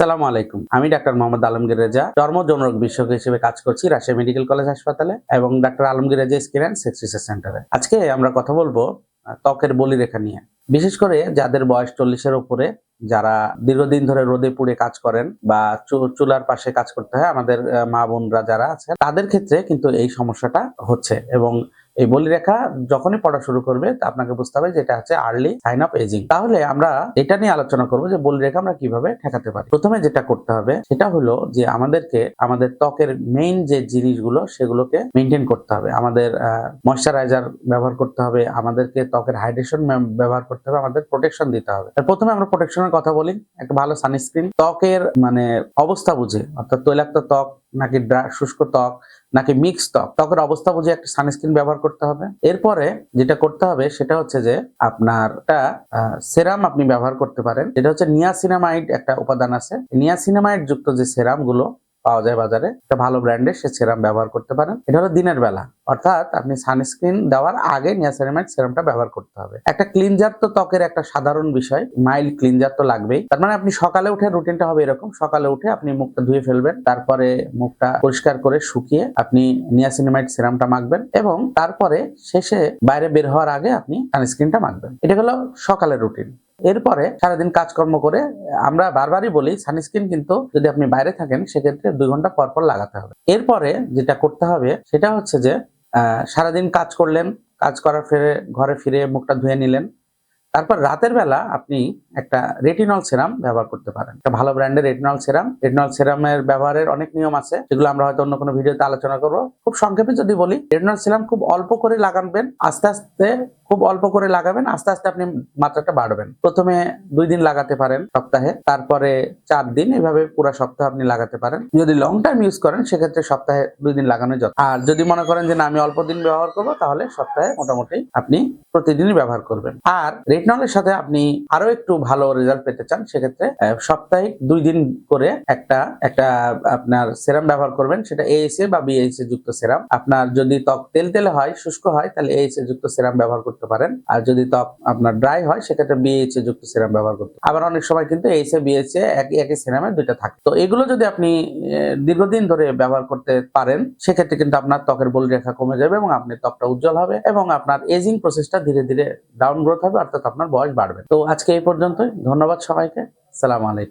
সালামু আলাইকুম। আমি ডাক্তার মোহাম্মদ আলমগীর রেজা চর্ম যৌনরোগ বিশেষজ্ঞ হিসেবে কাজ করছি রাজশাহী মেডিকেল কলেজ হাসপাতালে এবং doctor Alamgir Reza skin and sex research সেন্টারে। আজকে আমরা কথা বলব ত্বকের বলিরেখা নিয়ে। বিশেষ করে যাদের বয়স চল্লিশের উপরে, যারা দীর্ঘদিন ধরে রোদে পুড়ে কাজ করেন বা চুলার পাশে কাজ করতে হয়, আমাদের মা বোনরা যারা আছে তাদের ক্ষেত্রে কিন্তু এই সমস্যাটা হচ্ছে এবং এই বলিরেখা যখনই পড়া শুরু করবে আপনাকে বুঝতে হবে যে এটা হচ্ছে আর্লি সাইন অফ এজিং তাহলে আমরা এটা নিয়ে আলোচনা করব যে বলিরেখা আমরা কীভাবে ঠেকাতে পারি। প্রথমে যেটা করতে হবে, সেটা হলো যে আমাদেরকে, আমাদের ত্বকের মেইন যে জিনিসগুলো, সেগুলোকে মেনটেন করতে হবে। আমাদের ময়শ্চারাইজার ব্যবহার করতে হবে, আমাদেরকে ত্বকের হাইড্রেশন ব্যবহার করতে হবে, আমাদের প্রোটেকশন দিতে হবে। প্রথমে আমরা প্রোটেকশনের কথা বলি, একটা ভালো সানস্ক্রিন ত্বকের মানে অবস্থা বুঝে, অর্থাৎ তৈলাক্ত ত্বক, নাকি শুষ্ক ত্বক নাকি মিক্সড ত্বক ত্বকের অবস্থা বুঝে একটা সানস্ক্রিন ব্যবহার করতে হবে। এরপরে যেটা করতে হবে, সেটা হচ্ছে যে আপনার সেরাম আপনি ব্যবহার করতে পারেন। এটা হচ্ছে নিয়াসিনামাইড একটা উপাদান আছে। নিয়াসিনামাইড যুক্ত যে সেরামগুলো পাওয়া যায় বাজারে। একটা ভালো ব্র্যান্ডের সে সেরাম ব্যবহার করতে পারেন এটা হলো দিনের বেলা। অর্থাৎ আপনি সানস্ক্রিন দেওয়ার আগে নিয়াসিনামাইড সেরামটা ব্যবহার করতে হবে। একটা ক্লিনজার তো ত্বকের একটা সাধারণ বিষয়। মাইল্ড ক্লিনজার তো লাগবেই। তার মানে আপনি সকালে উঠে রুটিনটা হবে এরকম। সকালে উঠে আপনি মুখটা ধুয়ে ফেলবেন। তারপরে মুখটা পরিষ্কার করে শুকিয়ে আপনি নিয়াসিনামাইড সিরামটা মাখবেন এবং তারপরে শেষে বাইরে বের হওয়ার আগে আপনি সানস্ক্রিনটা মাখবেন। এটা হলো সকালের রুটিন এরপরে সারাদিন কাজকর্ম করে, আমরা বারবারই বলি, সানস্ক্রিন কিন্তু যদি আপনি বাইরে থাকেন, সেক্ষেত্রে দুই ঘণ্টা পর পর লাগাতে হবে। এরপরে যেটা করতে হবে, সেটা হচ্ছে যে সারাদিন কাজ করলেন, কাজ করার ফিরে, ঘরে ফিরে মুখটা ধুয়ে নিলেন। তারপর রাতের বেলা আপনি একটা রেটিনল সেরাম ব্যবহার করতে পারেন। একটা ভালো ব্র্যান্ডের রেটিনল সেরাম। রেটিনল সেরামের ব্যবহারের অনেক নিয়ম আছে, যেগুলো আমরা হয়তো অন্য কোনো ভিডিওতে আলোচনা করব। খুব সংক্ষেপে যদি বলি, রেটিনল সেরাম খুব অল্প করে লাগাবেন, আস্তে আস্তে খুব অল্প করে লাগাবেন আস্তে আস্তে আপনি মাত্রাটা বাড়বেন। প্রথমে দুই দিন লাগাতে পারেন সপ্তাহে তারপরে চার দিন এভাবে পুরো সপ্তাহ আপনি লাগাতে পারেন। যদি লং টাইম ইউজ করেন সেক্ষেত্রে সপ্তাহে দুই দিন লাগানো যত আর যদি মনে করেন যে না আমি অল্প দিন ব্যবহার করব তাহলে সপ্তাহে মোটামুটি আপনি প্রতিদিনই ব্যবহার করবেন। আর রেটনলের সাথে আপনি আরও একটু ভালো রেজাল্ট পেতে চান সেক্ষেত্রে আহ, সাপ্তাহিক দুই দিন করে একটা একটা আপনার সেরাম ব্যবহার করবেন সেটা এএসএ বা বিএসএ যুক্ত সেরাম আপনার যদি ত্বক তেল তেলে হয় শুষ্ক হয় তাহলে এএসএ যুক্ত সেরাম ব্যবহার করতে পারেন। আর যদি ত্বক আপনার ড্রাই হয়, সেক্ষেত্রে বিএইচএ যুক্ত সিরাম ব্যবহার করতে আবার অনেক সময় কিন্তু এইচএ বিএইচএ একই একই সেরামে দুইটা থাকে। তো এগুলো যদি আপনি দীর্ঘদিন ধরে ব্যবহার করতে পারেন, সেক্ষেত্রে কিন্তু আপনার ত্বকের বলি রেখা কমে যাবে এবং আপনি ত্বকটা উজ্জ্বল হবে এবং আপনার এজিং প্রসেসটা ধীরে ধীরে ডাউন গ্রোথ হবে, অর্থাৎ আপনার বয়স বাড়বে। তো আজকে এই পর্যন্তই। ধন্যবাদ সবাইকে। সালাম আলাইকুম।